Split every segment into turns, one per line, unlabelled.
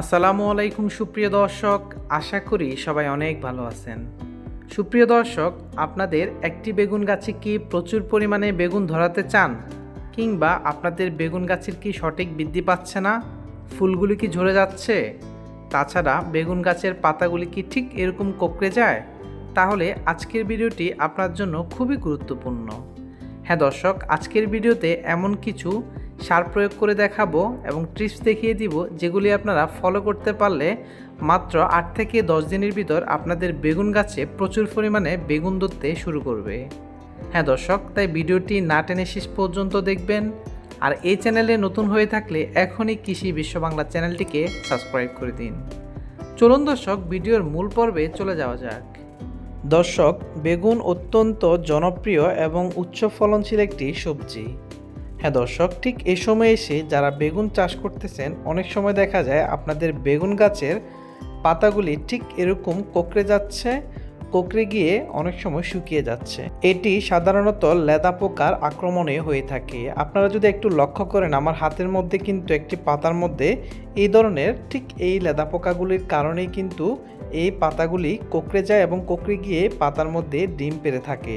আসসালামু আলাইকুম, সুপ্রিয় দর্শক। আশা করি সবাই অনেক ভালো আছেন। সুপ্রিয় দর্শক, আপনাদের একটি বেগুন গাছে কি প্রচুর পরিমাণে বেগুন ধরাতে চান? কিংবা আপনাদের বেগুন গাছের কি সঠিক বৃদ্ধি পাচ্ছে না? ফুলগুলি কি ঝরে যাচ্ছে? তাছাড়া বেগুন গাছের পাতাগুলি কি ঠিক এরকম কোকড়ে যায়? তাহলে আজকের ভিডিওটি আপনার জন্য খুবই গুরুত্বপূর্ণ। হ্যাঁ দর্শক, আজকের ভিডিওতে এমন কিছু সার প্রয়োগ করে দেখাবো এবং ট্রিপস দেখিয়ে দিব যেগুলি আপনারা ফলো করতে পারলে মাত্র আট থেকে দশ দিনের ভিতর আপনাদের বেগুন গাছে প্রচুর পরিমাণে বেগুন ধরতে শুরু করবে। হ্যাঁ দর্শক, তাই ভিডিওটি না টেনে শেষ পর্যন্ত দেখবেন। আর এই চ্যানেলে নতুন হয়ে থাকলে এখনই কৃষি বিশ্ব বাংলা চ্যানেলটিকে সাবস্ক্রাইব করে দিন। চলুন দর্শক, ভিডিওর মূল পর্বে চলে যাওয়া যাক। দর্শক, বেগুন অত্যন্ত জনপ্রিয় এবং উচ্চ ফলনশীল একটি সবজি। হ্যাঁ দর্শক, ঠিক এই সময় এসে যারা বেগুন চাষ করতেছেন, অনেক সময় দেখা যায় আপনাদের বেগুন গাছের পাতাগুলি ঠিক এরকম কোকড়ে যাচ্ছে, কোকড়ে গিয়ে অনেক সময় শুকিয়ে যাচ্ছে। এটি সাধারণত লেদা পোকার আক্রমণে হয়ে থাকে। আপনারা যদি একটু লক্ষ্য করেন, আমার হাতের মধ্যে কিন্তু একটি পাতার মধ্যে এই ধরনের ঠিক এই লেদা পোকাগুলির কারণেই কিন্তু এই পাতাগুলি কোকড়ে যায় এবং কোকড়ে গিয়ে পাতার মধ্যে ডিম পেড়ে থাকে।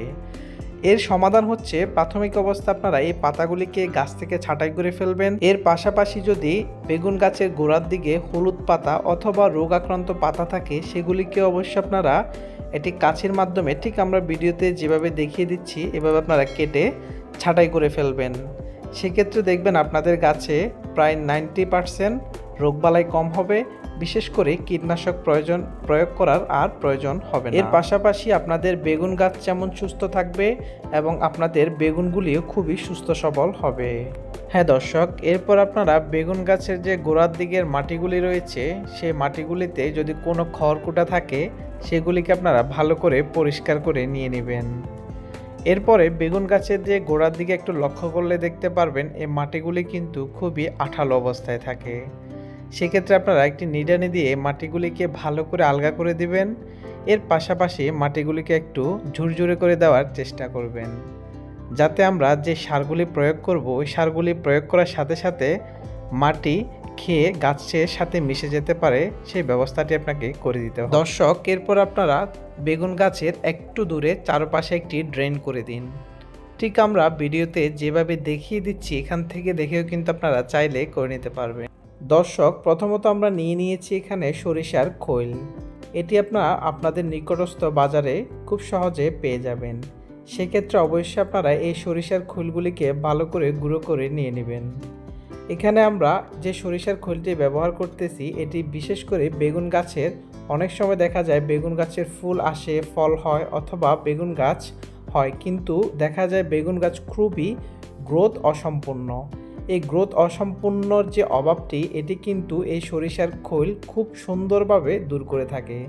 এর সমাধান হচ্ছে প্রাথমিক অবস্থা আপনারা এই পাতাগুলিকে গাছ থেকে ছাঁটাই করে ফেলবেন। এর পাশাপাশি যদি বেগুন গাছের গোড়ার দিকে হলুদ পাতা অথবা রোগ আক্রান্ত পাতা থাকে, সেগুলিকে অবশ্যই আপনারা এটি কাছের মাধ্যমে, ঠিক আমরা ভিডিওতে যেভাবে দেখিয়ে দিচ্ছি, এভাবে আপনারা কেটে ছাঁটাই করে ফেলবেন। সেক্ষেত্রে দেখবেন আপনাদের গাছে প্রায় নাইনটি পারসেন্ট রোগবালাই কম হবে, বিশেষ করে কীটনাশক প্রয়োজন, প্রয়োগ করার আর প্রয়োজন হবে এর পাশাপাশি আপনাদের বেগুন গাছ যেমন সুস্থ থাকবে এবং আপনাদের বেগুনগুলিও খুবই সুস্থ সবল হবে। হ্যাঁ দর্শক, এরপর আপনারা বেগুন গাছের যে গোড়ার দিকের মাটিগুলি রয়েছে, সেই মাটিগুলিতে যদি কোনো খড়কুটা থাকে, সেগুলিকে আপনারা ভালো করে পরিষ্কার করে নিয়ে নেবেন। এরপরে বেগুন গাছের যে গোড়ার দিকে একটু লক্ষ্য করলে দেখতে পারবেন, এই মাটিগুলি কিন্তু খুবই আঠালো অবস্থায় থাকে। সেক্ষেত্রে আপনারা একটি নিডানি দিয়ে মাটিগুলিকে ভালো করে আলগা করে দিবেন। এর পাশাপাশি মাটিগুলিকে একটু ঝুরঝুরে করে দেওয়ার চেষ্টা করবেন। যাতে আমরা যে সারগুলি প্রয়োগ করব, ওই সারগুলি প্রয়োগ করার সাথে সাথে মাটি খেয়ে গাছের সাথে মিশে যেতে পারে, সেই ব্যবস্থাটি আপনাকে করে দিতে হবে। দর্শক, এরপর আপনারা বেগুন গাছের একটু দূরে চারপাশে একটি ড্রেন করে দিন। ঠিক আমরা ভিডিওতে যেভাবে দেখিয়ে দিচ্ছি, এখান থেকে দেখেও কিন্তু আপনারা চাইলে করে নিতে পারবেন। দর্শক, প্রথমত আমরা নিয়ে নিয়েছি এখানে সরিষার খৈল। এটি আপনারা আপনাদের নিকটস্থ বাজারে খুব সহজে পেয়ে যাবেন। সেক্ষেত্রে অবশ্যই আপনারা এই সরিষার খৈলগুলিকে ভালো করে গুঁড়ো করে নিয়ে নেবেন। এখানে আমরা যে সরিষার খৈলটি ব্যবহার করতেছি, এটি বিশেষ করে বেগুন গাছের, অনেক সময় দেখা যায় বেগুন গাছের ফুল আসে, ফল হয় অথবা বেগুন গাছ হয়। কিন্তু দেখা যায় বেগুন গাছ খুবই গ্রোথ অসম্পূর্ণ। এই গ্রোথ অসম্পূর্ণর যে অভাবটি, এটি কিন্তু এই সরিষার খৈল খুব সুন্দরভাবে দূর করে থাকে।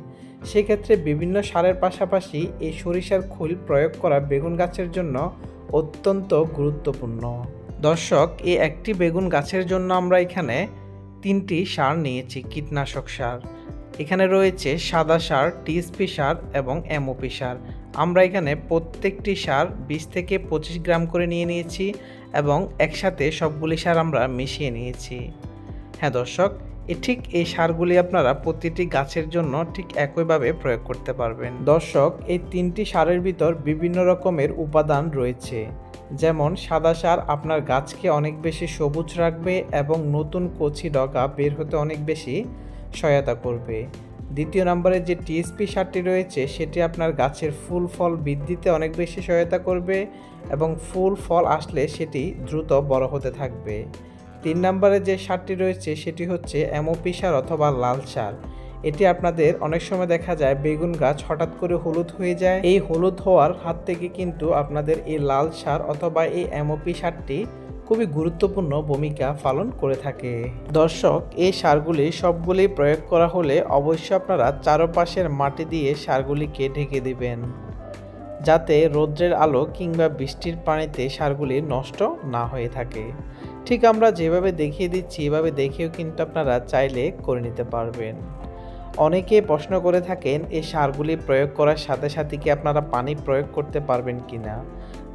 সেক্ষেত্রে বিভিন্ন সারের পাশাপাশি এই সরিষার খৈল প্রয়োগ করা বেগুন গাছের জন্য অত্যন্ত গুরুত্বপূর্ণ। দর্শক, এই একটি বেগুন গাছের জন্য আমরা এখানে তিনটি সার নিয়েছি, কীটনাশক সার। এখানে রয়েছে সাদা সার, টিএসপি সার এবং এমওপি সার। আমরা এখানে প্রত্যেকটি সার বিশ থেকে পঁচিশ গ্রাম করে নিয়ে নিয়েছি। এবং একসাথে সবগুলি সার আমরা মিশিয়ে নিয়েছি। হ্যাঁ দর্শক ঠিক এই সারগুলি আপনারা প্রতিটি গাছের জন্য ঠিক একইভাবে প্রয়োগ করতে পারবেন। দর্শক, এই তিনটি সারের ভিতর বিভিন্ন রকমের উপাদান রয়েছে। যেমন সাদা সার আপনার গাছকে অনেক বেশি সবুজ রাখবে এবং নতুন কচি ডগা বের হতে অনেক বেশি সহায়তা করবে। দ্বিতীয় নম্বরে যে টিএসপি সারটি রয়েছে, সেটি আপনার গাছের ফুল ফল বৃদ্ধিতে অনেক বেশি সহায়তা করবে এবং ফুল ফল আসলে সেটি দ্রুত বড় হতে থাকবে। তিন নম্বরে যে সারটি রয়েছে, সেটি হচ্ছে এমওপি সার অথবা লাল সার। এটি আপনাদের অনেক সময় দেখা যায় বেগুন গাছ হঠাৎ করে হলুদ হয়ে যায়। এই হলুদ হওয়ার হাত থেকে কিন্তু আপনাদের এই লাল সার অথবা এই এমওপি সারটি খুবই গুরুত্বপূর্ণ ভূমিকা পালন করে থাকে। দর্শক, এই সারগুলি সবগুলি প্রয়োগ করা হলে অবশ্যই আপনারা চারপাশের মাটি দিয়ে সারগুলিকে ঢেকে দিবেন, যাতে রৌদ্রের আলো কিংবা বৃষ্টির পানিতে সারগুলি নষ্ট না হয়ে থাকে। ঠিক আমরা যেভাবে দেখিয়ে দিচ্ছি, এভাবে দেখেও কিন্তু আপনারা চাইলে করে নিতে পারবেন। অনেকে প্রশ্ন করে থাকেন, এই সারগুলি প্রয়োগ করার সাথে সাথে কি আপনারা পানি প্রয়োগ করতে পারবেন কি না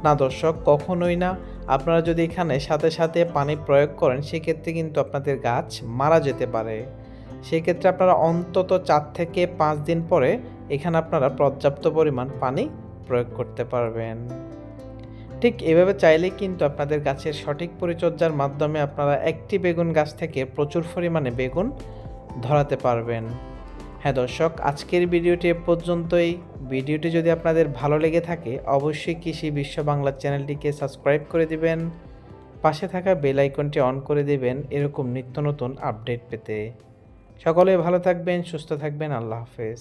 না দর্শক, কখনোই না। আপনারা যদি এখানে সাথে সাথে পানি প্রয়োগ করেন, সেক্ষেত্রে কিন্তু আপনাদের গাছ মারা যেতে পারে। সেক্ষেত্রে আপনারা অন্তত চার থেকে পাঁচ দিন পরে এখানে আপনারা পর্যাপ্ত পরিমাণ পানি প্রয়োগ করতে পারবেন। ঠিক এভাবে চাইলেই কিন্তু আপনাদের গাছের সঠিক পরিচর্যার মাধ্যমে আপনারা একটি বেগুন গাছ থেকে প্রচুর পরিমাণে বেগুন ধরাতে পারবেন। হ্যাঁ দর্শক, আজকের ভিডিওটি এ পর্যন্তই। ভিডিওটি যদি আপনাদের ভালো লেগে থাকে, অবশ্যই কৃষি বিশ্ব বাংলা চ্যানেলটিকে সাবস্ক্রাইব করে দিবেন। পাশে থাকা বেল আইকনটি অন করে দিবেন, এরকম নিত্য নতুন আপডেট পেতে। সকলে ভালো থাকবেন, সুস্থ থাকবেন, আল্লাহ হাফেজ।